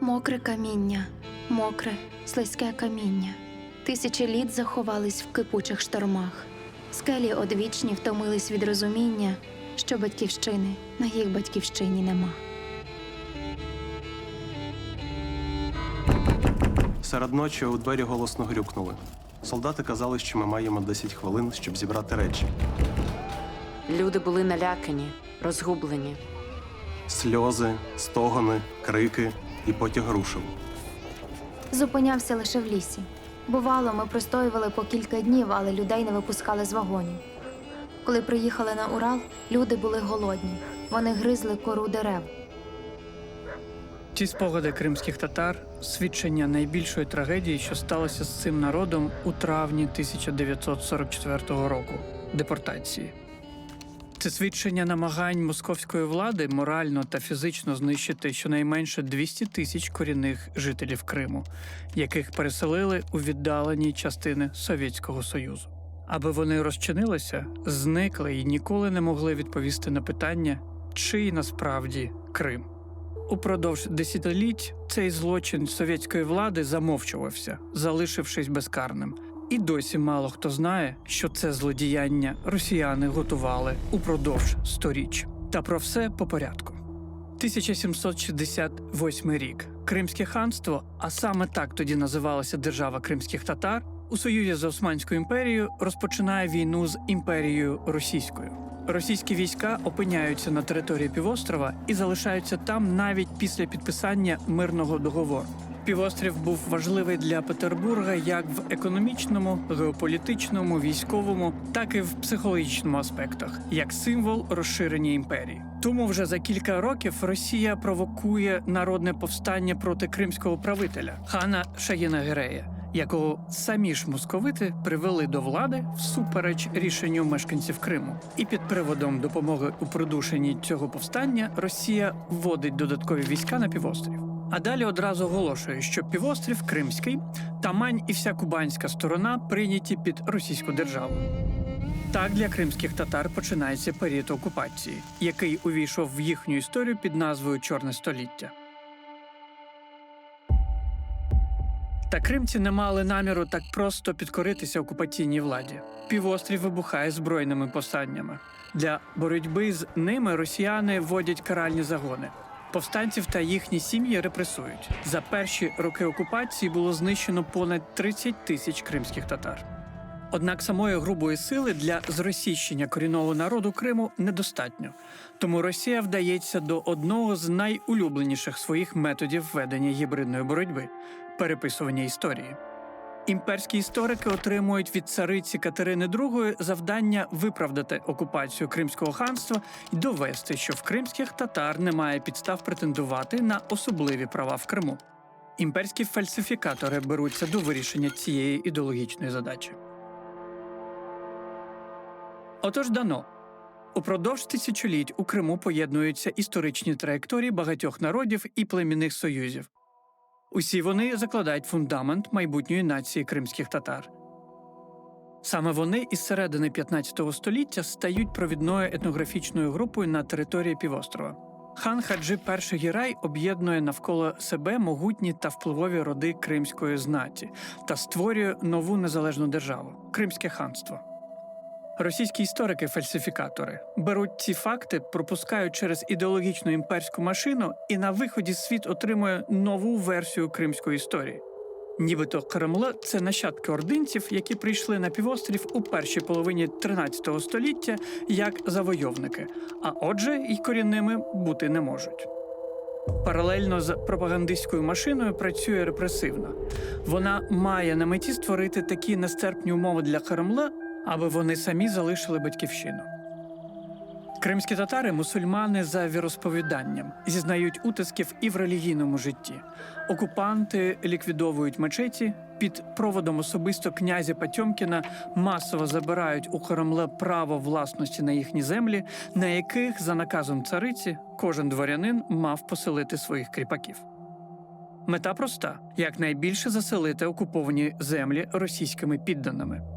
Мокре каміння, мокре, слизьке каміння. Тисячі літ заховались в кипучих штормах. Скелі одвічні втомились від розуміння, що батьківщини на їх батьківщині нема. Серед ночі у двері голосно грюкнули. Солдати казали, що ми маємо 10 хвилин, щоб зібрати речі. Люди були налякані, розгублені. Сльози, стогони, крики і потяг рушив. Зупинявся лише в лісі. Бувало, ми простоювали по кілька днів, але людей не випускали з вагонів. Коли приїхали на Урал, люди були голодні. Вони гризли кору дерев. Ці спогади кримських татар свідчення найбільшої трагедії, що сталося з цим народом у травні 1944 року депортації. Це свідчення намагань московської влади морально та фізично знищити щонайменше 200 тисяч корінних жителів Криму, яких переселили у віддалені частини Совєтського Союзу. Аби вони розчинилися, зникли і ніколи не могли відповісти на питання, чий насправді Крим. Упродовж десятиліть цей злочин совєтської влади замовчувався, залишившись безкарним. І досі мало хто знає, що це злодіяння росіяни готували упродовж сторіч. Та про все по порядку. 1768 рік Кримське ханство, а саме так тоді називалася держава кримських татар, у союзі з Османською імперією розпочинає війну з імперією російською. Російські війська опиняються на території півострова і залишаються там навіть після підписання мирного договору. Півострів був важливий для Петербурга як в економічному, геополітичному, військовому, так і в психологічному аспектах, як символ розширення імперії. Тому вже за кілька років Росія провокує народне повстання проти кримського правителя хана Шаїна Герея, якого самі ж московити привели до влади всупереч рішенню мешканців Криму. І під приводом допомоги у придушенні цього повстання Росія вводить додаткові війська на півострів. А далі одразу оголошує, що півострів Кримський, Тамань і вся кубанська сторона прийняті під російську державу. Так для кримських татар починається період окупації, який увійшов в їхню історію під назвою Чорне століття. Та кримці не мали наміру так просто підкоритися окупаційній владі. Півострів вибухає збройними повстаннями. Для боротьби з ними росіяни вводять каральні загони. Повстанців та їхні сім'ї репресують. За перші роки окупації було знищено понад 30 тисяч кримських татар. Однак самої грубої сили для зросійщення корінного народу Криму недостатньо, тому Росія вдається до одного з найулюбленіших своїх методів ведення гібридної боротьби переписування історії. Імперські історики отримують від цариці Катерини II завдання виправдати окупацію Кримського ханства і довести, що в кримських татар немає підстав претендувати на особливі права в Криму. Імперські фальсифікатори беруться до вирішення цієї ідеологічної задачі. Отож дано. Упродовж тисячоліть у Криму поєднуються історичні траєкторії багатьох народів і племінних союзів. Усі вони закладають фундамент майбутньої нації кримських татар. Саме вони із середини 15 століття стають провідною етнографічною групою на території півострова. Хан Хаджи І Гірай об'єднує навколо себе могутні та впливові роди кримської знаті та створює нову незалежну державу Кримське ханство. Російські історики-фальсифікатори беруть ці факти, пропускають через ідеологічну імперську машину, і на виході світ отримує нову версію кримської історії. Нібито Кремле – це нащадки ординців, які прийшли на півострів у першій половині 13 століття як завойовники, а отже, й корінними бути не можуть. Паралельно з пропагандистською машиною працює репресивна. Вона має на меті створити такі нестерпні умови для Кремля, аби вони самі залишили батьківщину. Кримські татари мусульмани за віросповіданням зізнають утисків і в релігійному житті. Окупанти ліквідовують мечеті під проводом особисто князя Патьомкіна масово забирають у Кремле право власності на їхні землі, на яких за наказом цариці кожен дворянин мав поселити своїх кріпаків. Мета проста: якнайбільше заселити окуповані землі російськими підданими.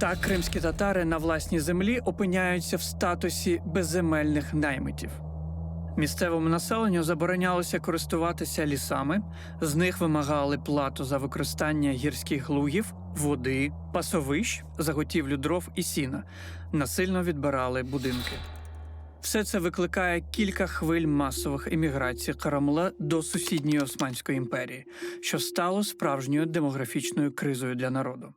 Так кримські татари на власній землі опиняються в статусі безземельних наймитів. Місцевому населенню заборонялося користуватися лісами, з них вимагали плату за використання гірських лугів, води, пасовищ, заготівлю дров і сіна, насильно відбирали будинки. Все це викликає кілька хвиль масових еміграцій Карамла до сусідньої Османської імперії, що стало справжньою демографічною кризою для народу.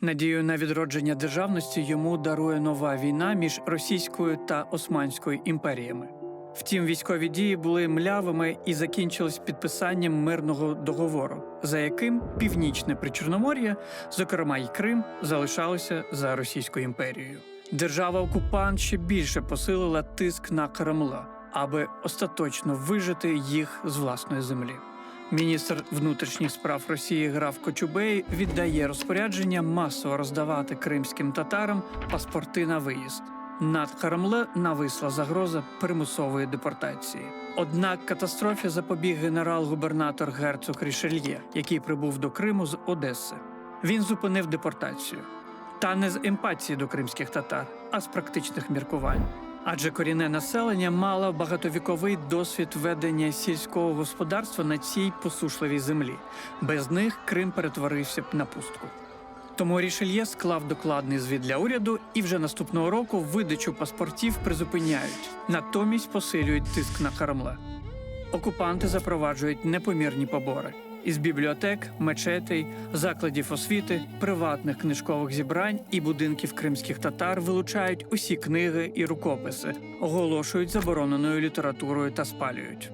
Надію на відродження державності йому дарує нова війна між Російською та Османською імперіями. Втім, військові дії були млявими і закінчились підписанням мирного договору, за яким північне Причорномор'я, зокрема й Крим, залишалося за Російською імперією. Держава-окупант ще більше посилила тиск на Кремла, аби остаточно вижити їх з власної землі. Міністр внутрішніх справ Росії граф Кочубей віддає розпорядження масово роздавати кримським татарам паспорти на виїзд. Над Кремле нависла загроза примусової депортації. Однак катастрофі запобіг генерал-губернатор герцог Рішельє, який прибув до Криму з Одеси. Він зупинив депортацію. Та не з емпатії до кримських татар, а з практичних міркувань. Адже корінне населення мало багатовіковий досвід ведення сільського господарства на цій посушливій землі. Без них Крим перетворився б на пустку. Тому Рішельє склав докладний звіт для уряду, і вже наступного року видачу паспортів призупиняють, натомість посилюють тиск на Карамле. Окупанти запроваджують непомірні побори із бібліотек, мечетей, закладів освіти, приватних книжкових зібрань і будинків кримських татар вилучають усі книги і рукописи, оголошують забороненою літературою та спалюють.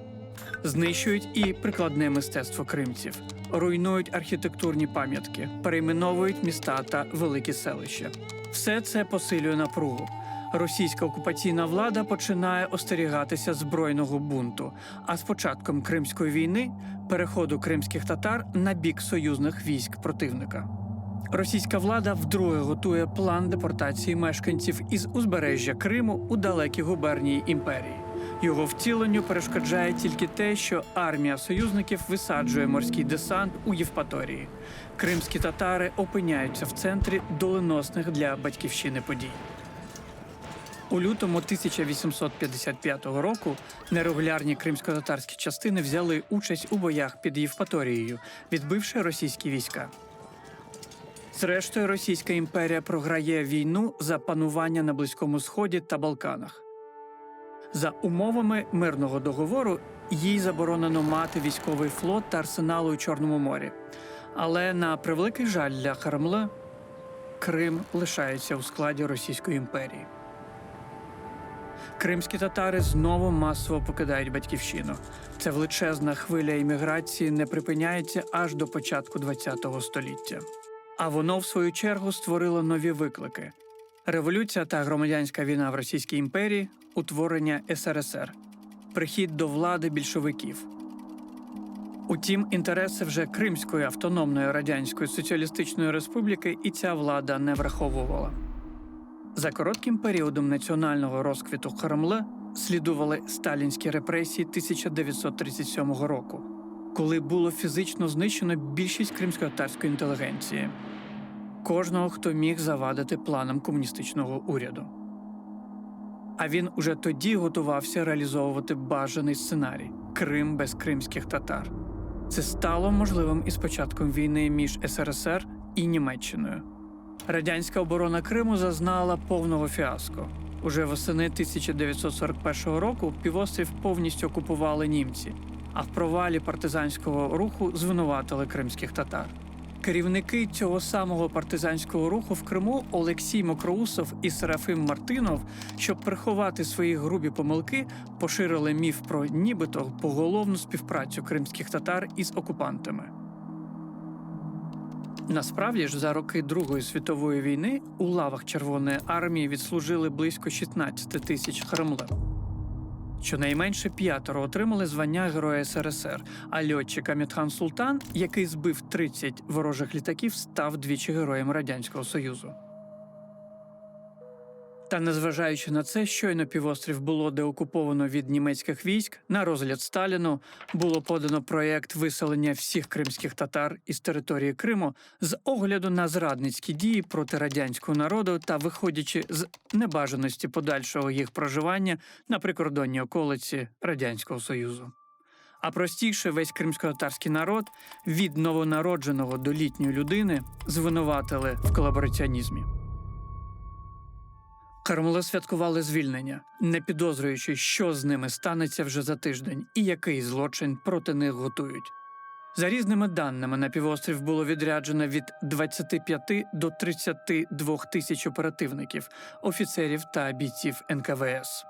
Знищують і прикладне мистецтво кримців, руйнують архітектурні пам'ятки, перейменовують міста та великі селища. Все це посилює напругу. Російська окупаційна влада починає остерігатися збройного бунту. А з початком Кримської війни переходу кримських татар на бік союзних військ противника. Російська влада вдруге готує план депортації мешканців із узбережжя Криму у далекі губернії імперії. Його втіленню перешкоджає тільки те, що армія союзників висаджує морський десант у Євпаторії. Кримські татари опиняються в центрі доленосних для батьківщини подій. У лютому 1855 року нерегулярні кримсько-татарські частини взяли участь у боях під Євпаторією, відбивши російські війська. Зрештою, Російська імперія програє війну за панування на Близькому Сході та Балканах. За умовами мирного договору їй заборонено мати військовий флот та арсенал у Чорному морі. Але на превеликий жаль для Харамле Крим лишається у складі Російської імперії. Кримські татари знову масово покидають батьківщину. Ця величезна хвиля імміграції не припиняється аж до початку ХХ століття. А воно, в свою чергу, створило нові виклики: революція та громадянська війна в Російській імперії, утворення СРСР, прихід до влади більшовиків. Утім, інтереси вже Кримської автономної радянської соціалістичної республіки і ця влада не враховувала. За коротким періодом національного розквіту Харамле слідували сталінські репресії 1937 року, коли було фізично знищено більшість кримсько-татарської інтелігенції, кожного, хто міг завадити планам комуністичного уряду. А він уже тоді готувався реалізовувати бажаний сценарій Крим без кримських татар. Це стало можливим із початком війни між СРСР і Німеччиною. Радянська оборона Криму зазнала повного фіаско. Уже восени 1941 року півострів повністю окупували німці, а в провалі партизанського руху звинуватили кримських татар. Керівники цього самого партизанського руху в Криму Олексій Мокроусов і Серафим Мартинов, щоб приховати свої грубі помилки, поширили міф про нібито поголовну співпрацю кримських татар із окупантами. Насправді ж, за роки Другої світової війни у лавах Червоної армії відслужили близько 16 тисяч хремлев. Щонайменше п'ятеро отримали звання Героя СРСР, а льотчик Амітхан Султан, який збив 30 ворожих літаків, став двічі героєм Радянського Союзу. Та незважаючи на це, щойно півострів було деокуповано від німецьких військ, на розгляд Сталіну було подано проєкт виселення всіх кримських татар із території Криму з огляду на зрадницькі дії проти радянського народу та виходячи з небажаності подальшого їх проживання на прикордонній околиці Радянського Союзу. А простіше весь кримсько-татарський народ від новонародженого до літньої людини звинуватили в колабораціонізмі. Кармели святкували звільнення, не підозрюючи, що з ними станеться вже за тиждень і який злочин проти них готують. За різними даними, на півострів було відряджено від 25 до 32 тисяч оперативників, офіцерів та бійців НКВС.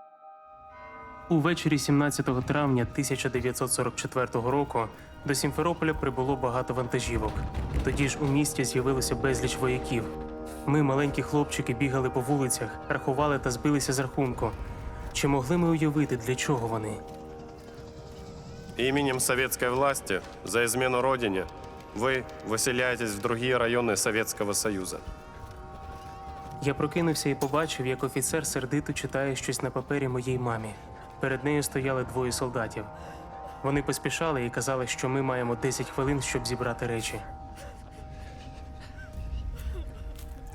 Увечері 17 травня 1944 року до Сімферополя прибуло багато вантажівок. Тоді ж у місті з'явилося безліч вояків. Ми, маленькі хлопчики, бігали по вулицях, рахували та збилися з рахунку. Чи могли ми уявити, для чого вони? Именем советской власти за измену Родине вы выселяетесь в другие районы Советского Союза. Я прокинувся і побачив, як офіцер сердито читає щось на папері моїй мамі. Перед нею стояли двоє солдатів. Вони поспішали і казали, що ми маємо 10 хвилин, щоб зібрати речі.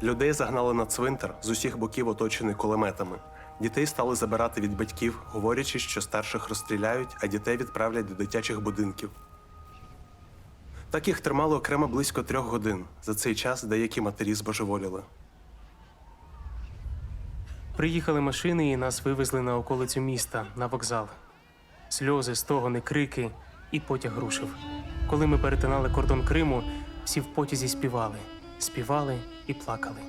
Людей загнали на цвинтар з усіх боків оточений кулеметами. Дітей стали забирати від батьків, говорячи, що старших розстріляють, а дітей відправлять до дитячих будинків. Так їх тримали окремо близько трьох годин. За цей час деякі матері збожеволіли. Приїхали машини і нас вивезли на околицю міста, на вокзал. Сльози, стогони, крики і потяг рушив. Коли ми перетинали кордон Криму, всі в потязі співали, співали і плакали.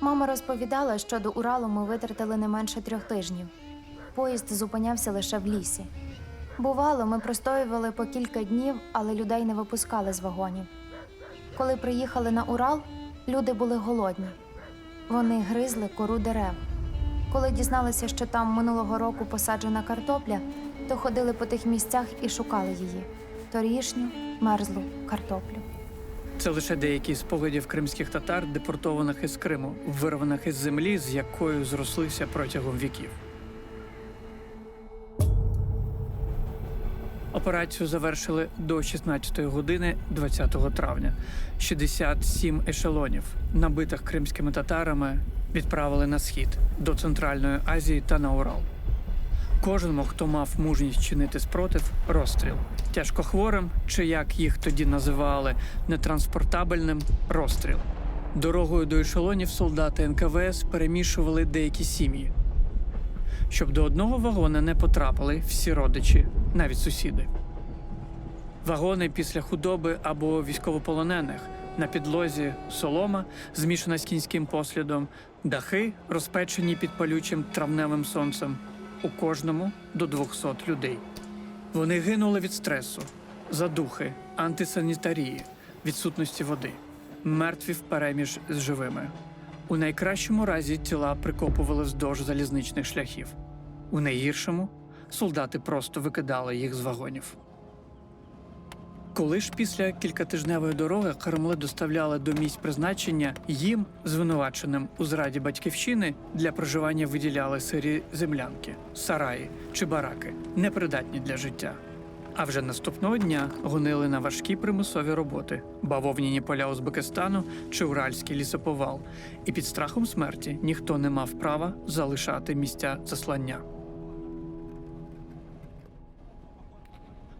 Мама розповідала, що до Уралу ми витратили не менше трьох тижнів. Поїзд зупинявся лише в лісі. Бувало, ми простоювали по кілька днів, але людей не випускали з вагонів. Коли приїхали на Урал, люди були голодні. Вони гризли кору дерев. Коли дізналися, що там минулого року посаджена картопля, то ходили по тих місцях і шукали її торішню, мерзлу картоплю. Це лише деякі з спогадів кримських татар, депортованих із Криму, вирваних із землі, з якою зрослися протягом віків. Операцію завершили до 16 години 20 травня. 67 ешелонів, набитих кримськими татарами, відправили на схід до Центральної Азії та на Урал. Кожному, хто мав мужність чинити спротив, розстріл. Тяжкохворим, чи як їх тоді називали, нетранспортабельним розстріл. Дорогою до ешелонів солдати НКВС перемішували деякі сім'ї, щоб до одного вагона не потрапили всі родичі, навіть сусіди. Вагони після худоби або військовополонених на підлозі солома, змішана з кінським послідом, дахи, розпечені під палючим травневим сонцем, у кожному до 200 людей. Вони гинули від стресу, задухи, антисанітарії, відсутності води, мертві впереміж з живими. У найкращому разі тіла прикопували вздовж залізничних шляхів. У найгіршому солдати просто викидали їх з вагонів. Коли ж після кількатижневої дороги Кармели доставляли до місць призначення, їм, звинуваченим у зраді батьківщини, для проживання виділяли сирі землянки, сараї чи бараки, непридатні для життя. А вже наступного дня гонили на важкі примусові роботи, бавовняні поля Узбекистану чи Уральський лісоповал, і під страхом смерті ніхто не мав права залишати місця заслання.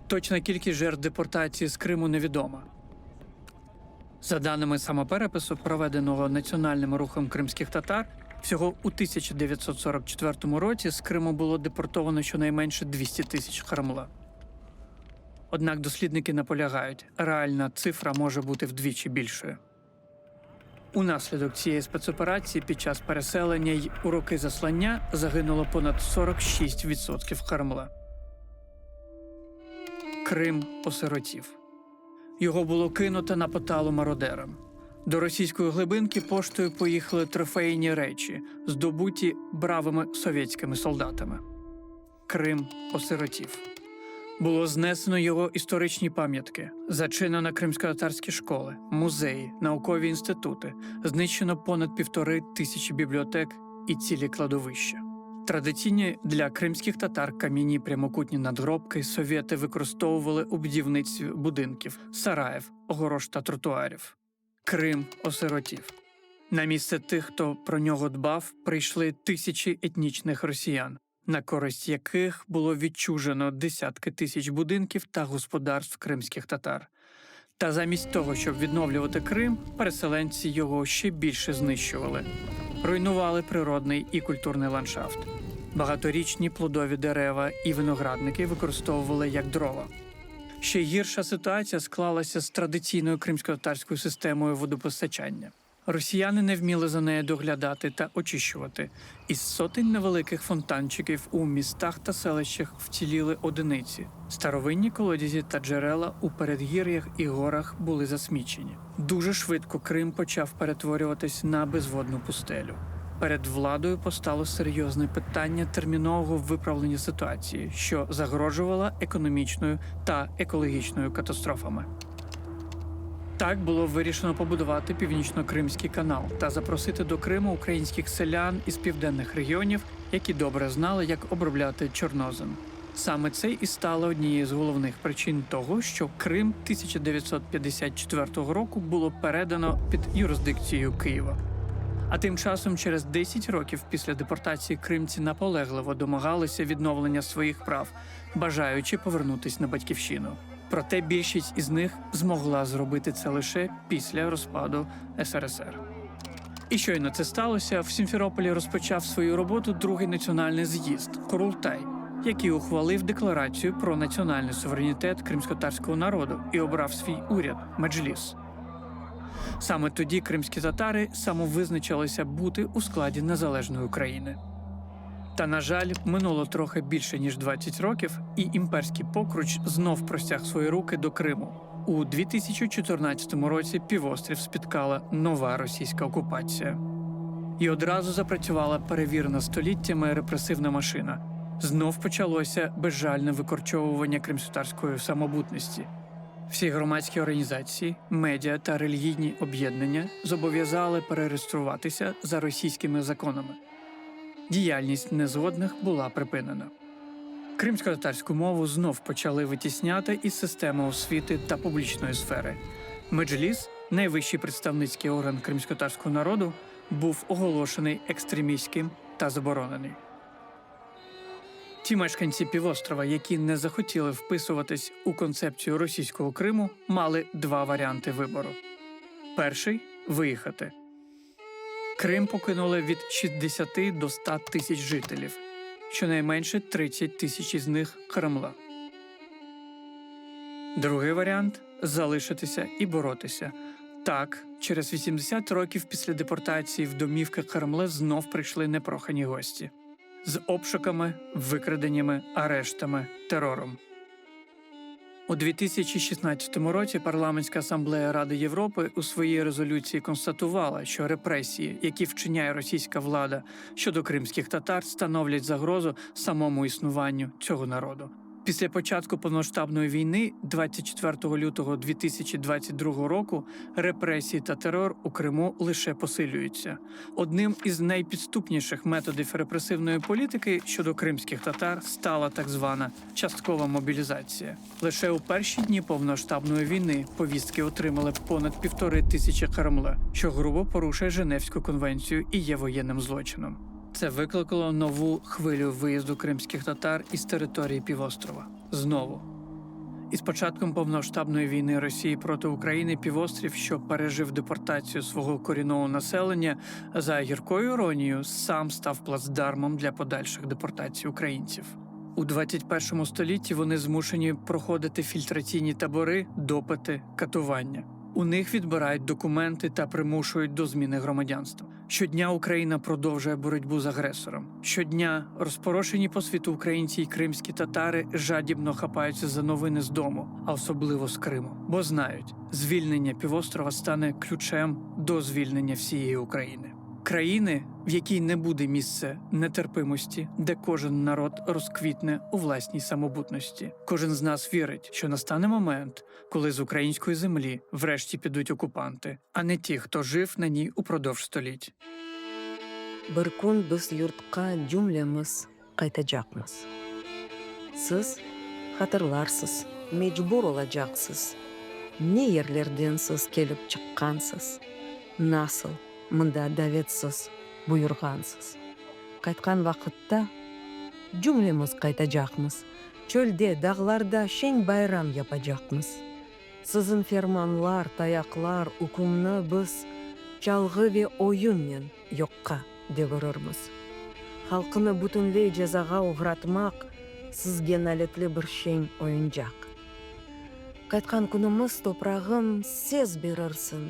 Точна кількість жертв депортації з Криму невідома. За даними самоперепису, проведеного національним рухом кримських татар, всього у 1944 році з Криму було депортовано щонайменше 200 тисяч харамла. Однак дослідники наполягають, реальна цифра може бути вдвічі більшою. Унаслідок цієї спецоперації під час переселення й у роки заслання загинуло понад 46% харамла. Крим осиротів. Його було кинуто на поталу мародерам. До російської глибинки поштою поїхали трофейні речі, здобуті бравими совєтськими солдатами. Крим осиротів. Було знесено його історичні пам'ятки, зачинено кримсько-татарські школи, музеї, наукові інститути, знищено понад півтори тисячі бібліотек і цілі кладовища. Традиційні для кримських татар кам'яні прямокутні надгробки совєти використовували у будівництві будинків, сараїв, огорож та тротуарів. Крим осиротів. На місце тих, хто про нього дбав, прийшли тисячі етнічних росіян, на користь яких було відчужено десятки тисяч будинків та господарств кримських татар. Та замість того, щоб відновлювати Крим, переселенці його ще більше знищували, руйнували природний і культурний ландшафт. Багаторічні плодові дерева і виноградники використовували як дрова. Ще гірша ситуація склалася з традиційною кримсько-татарською системою водопостачання. Росіяни не вміли за нею доглядати та очищувати. Із сотень невеликих фонтанчиків у містах та селищах вціліли одиниці. Старовинні колодязі та джерела у передгір'ях і горах були засмічені. Дуже швидко Крим почав перетворюватись на безводну пустелю. Перед владою постало серйозне питання термінового виправлення ситуації, що загрожувала економічною та екологічною катастрофами. Так було вирішено побудувати північно-кримський канал та запросити до Криму українських селян із південних регіонів, які добре знали, як обробляти чорнозем. Саме це і стало однією з головних причин того, що Крим 1954 року було передано під юрисдикцію Києва. А тим часом, через 10 років після депортації кримці наполегливо домагалися відновлення своїх прав, бажаючи повернутись на батьківщину. Проте більшість із них змогла зробити це лише після розпаду СРСР. І щойно це сталося, в Сімферополі розпочав свою роботу другий національний з'їзд Курултай, який ухвалив декларацію про національний суверенітет кримськотарського народу і обрав свій уряд Меджліс. Саме тоді кримські татари самовизначилися бути у складі незалежної України. Та, на жаль, минуло трохи більше ніж 20 років, і імперський покруч знов простяг свої руки до Криму. У 2014 році півострів спіткала нова російська окупація. І одразу запрацювала перевірена століттями репресивна машина. Знов почалося безжальне викорчовування кримськотарської самобутності. Всі громадські організації, медіа та релігійні об'єднання зобов'язали перереєструватися за російськими законами. Діяльність незгодних була припинена. Кримсько-татарську мову знов почали витісняти із системи освіти та публічної сфери. Меджліс, найвищий представницький орган кримсько-татарського народу, був оголошений екстремістським та заборонений. Ті мешканці півострова, які не захотіли вписуватись у концепцію російського Криму, мали два варіанти вибору: перший виїхати. Крим покинули від 60 до 100 тисяч жителів, щонайменше 30 тисяч із них Кремла. Другий варіант залишитися і боротися. Так, через 80 років після депортації в домівки Кремле знов прийшли непрохані гості з обшуками, викраденнями, арештами, терором. У 2016 році парламентська асамблея Ради Європи у своїй резолюції констатувала, що репресії, які вчиняє російська влада щодо кримських татар, становлять загрозу самому існуванню цього народу. Після початку повноштабної війни, 24 лютого 2022 року, репресії та терор у Криму лише посилюються. Одним із найпідступніших методів репресивної політики щодо кримських татар стала так звана часткова мобілізація. Лише у перші дні повноштабної війни повістки отримали понад півтори тисячі Кремля, що грубо порушує Женевську конвенцію і є воєнним злочином. Це викликало нову хвилю виїзду кримських татар із території півострова. Знову. Із початком повноштабної війни Росії проти України півострів, що пережив депортацію свого корінного населення, за гіркою іронією, сам став плацдармом для подальших депортацій українців. У 21 столітті вони змушені проходити фільтраційні табори, допити, катування. У них відбирають документи та примушують до зміни громадянства. Щодня Україна продовжує боротьбу з агресором. Щодня розпорошені по світу українці й кримські татари жадібно хапаються за новини з дому, а особливо з Криму, бо знають, звільнення півострова стане ключем до звільнення всієї України країни, в якій не буде місце нетерпимості, де кожен народ розквітне у власній самобутності. Кожен з нас вірить, що настане момент, коли з української землі врешті підуть окупанти, а не ті, хто жив на ній упродовж століть. бір күн біз йұртқа жүмлеміз қайтacakмыз сіз хатырларсыз мejбур olacaqсыз не ерлерден сіз келіп шыққансыз насыл мында дәветсіз бұйырғансыз қайтқан вақытта вакытта қайта жақмыз чөлде дағларда, шең байрам япачакмыз сызын ферманлар таяқлар үкімні біз жалғы ве ойынмен менен жокка деп халқыны бүтінлей жазаға ұғыратмақ сізге нәлетлі бір шен ойын жақ қайтқан күніміз сез берірсің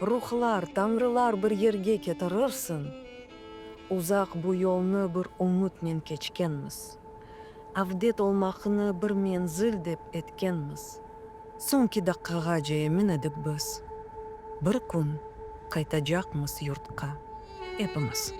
рухлар таңрылар бір ерге кетірірсін ұзақ бұл жолны бір үмітмен кечкенміз авдет олмақыны бір мензіл деп еткенміз соңки даққаға жайымен едік біз бір күн қайтacakмыз yurtқа hepimiz.